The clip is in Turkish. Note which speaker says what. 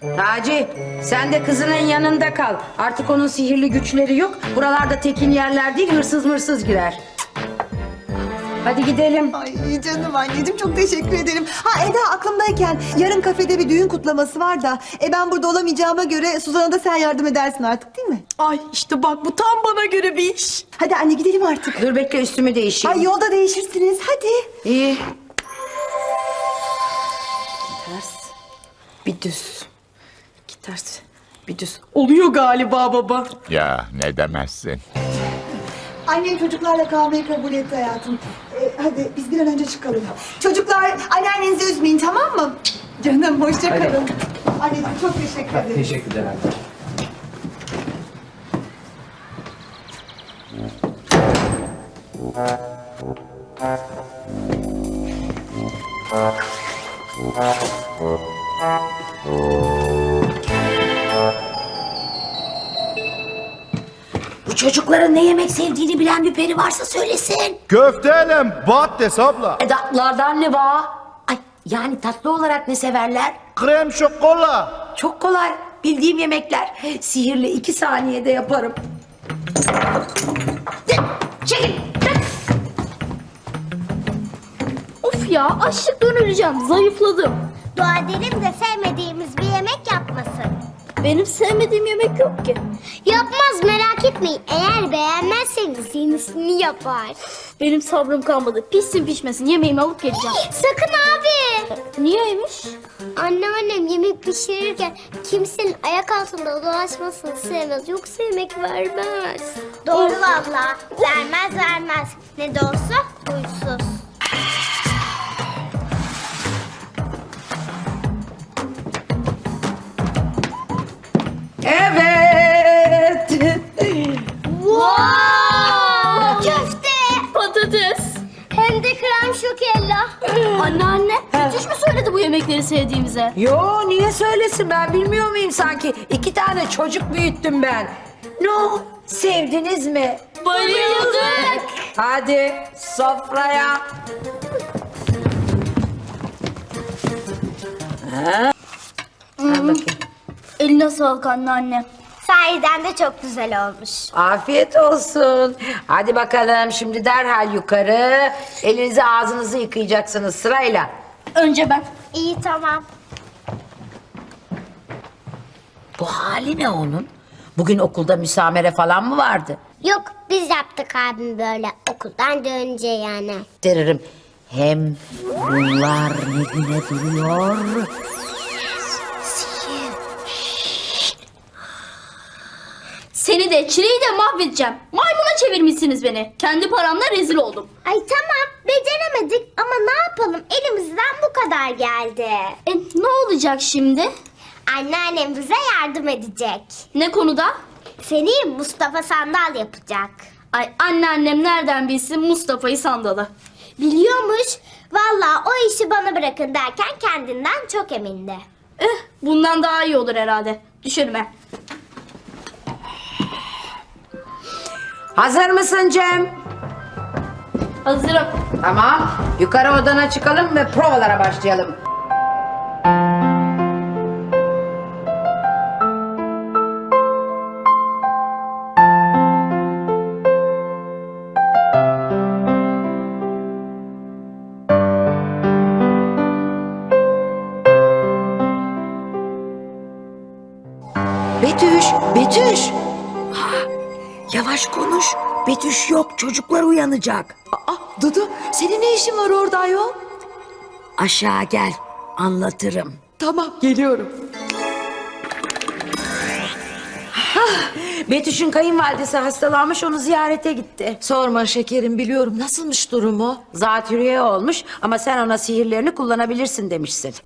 Speaker 1: Taci sen de kızının yanında kal. Artık onun sihirli güçleri yok. Buralarda tekin yerler değil hırsız mırsız girer. Hadi gidelim.
Speaker 2: Ay canım anneciğim çok teşekkür ederim. Ha Eda aklımdayken yarın kafede bir düğün kutlaması var da e ben burada olamayacağıma göre Suzan'a da sen yardım edersin artık değil mi?
Speaker 3: Ay işte bak bu tam bana göre bir iş.
Speaker 2: Hadi anne gidelim artık.
Speaker 1: Dur bekle üstümü değişeyim.
Speaker 2: Ay yolda değişirsiniz hadi.
Speaker 1: İyi. Ters. Bir düz. Bir düz.
Speaker 3: Oluyor galiba baba.
Speaker 4: Ya ne demezsin.
Speaker 2: Annem çocuklarla kalmayı kabul etti hayatım. E, hadi biz bir an önce çıkalım. Çocuklar anneannenizi üzmeyin tamam mı? Canım hoşça kalın. Anneciğim çok teşekkür ederim.
Speaker 5: Teşekkürler anne.
Speaker 1: Bu çocukların ne yemek sevdiğini bilen bir peri varsa söylesin.
Speaker 6: Köfteyle patates abla.
Speaker 1: E tatlılardan ne var? Ay yani tatlı olarak ne severler?
Speaker 6: Krem şokola.
Speaker 1: Çok kolay. Bildiğim yemekler. Sihirle iki saniyede yaparım. Çekil.
Speaker 7: Of ya açlıktan öleceğim. Zayıfladım.
Speaker 8: Dua edelim de sevmediğimiz bir.
Speaker 7: Benim sevmediğim yemek yok ki.
Speaker 8: Yapmaz merak etmeyin. Eğer beğenmezseniz yenisini yapar.
Speaker 7: Benim sabrım kalmadı. Pişsin pişmesin yemeğimi alıp geleceğim.
Speaker 8: Sakın abi.
Speaker 7: Niyeymiş?
Speaker 8: Anneannem yemek pişirirken kimsenin ayak altında dolaşmasını sevmez. Yoksa yemek vermez. Doğru valla. Vermez vermez. Ne de olsa huysuz. Şokella.
Speaker 7: Anneanne. Müthiş mi söyledi bu yemekleri sevdiğimize?
Speaker 1: Yo niye söylesin ben bilmiyor muyum sanki? İki tane çocuk büyüttüm ben. No sevdiniz mi?
Speaker 7: Bayıldık.
Speaker 1: Hadi sofraya. Ha? Al bakayım.
Speaker 7: Eline sağlık anneanne.
Speaker 8: Sahiden de çok güzel olmuş.
Speaker 1: Afiyet olsun. Hadi bakalım şimdi derhal yukarı. Elinizi ağzınızı yıkayacaksınız sırayla.
Speaker 7: Önce ben.
Speaker 8: İyi tamam.
Speaker 1: Bu hali ne onun? Bugün okulda müsamere falan mı vardı?
Speaker 8: Yok biz yaptık abim böyle okuldan dönünce yani.
Speaker 1: Deririm. Hem bunlar ne güne duruyor.
Speaker 7: Çileyi de mahvedeceğim. Maymuna çevirmişsiniz beni. Kendi paramla rezil oldum.
Speaker 8: Ay tamam beceremedik ama ne yapalım elimizden bu kadar geldi.
Speaker 7: E ne olacak şimdi?
Speaker 8: Anneannem bize yardım edecek.
Speaker 7: Ne konuda?
Speaker 8: Seni Mustafa Sandal yapacak.
Speaker 7: Ay anneannem nereden bilsin Mustafa'yı sandalı.
Speaker 8: Biliyormuş. Vallahi o işi bana bırakın derken kendinden çok emindi.
Speaker 7: Eh bundan daha iyi olur herhalde. Düşürme.
Speaker 1: Hazır mısın Cem?
Speaker 7: Hazırım.
Speaker 1: Tamam. Yukarı odana çıkalım ve provalara başlayalım. Betüş, Betüş. Yavaş konuş. Betüş yok, çocuklar uyanacak.
Speaker 2: Aa Dudu senin ne işin var orada ayol?
Speaker 1: Aşağı gel, anlatırım.
Speaker 2: Tamam geliyorum.
Speaker 1: Betüş'ün kayınvalidesi hastalanmış, onu ziyarete gitti.
Speaker 2: Sorma şekerim biliyorum nasılmış durumu?
Speaker 1: Zatürre olmuş ama sen ona sihirlerini kullanabilirsin demişsin.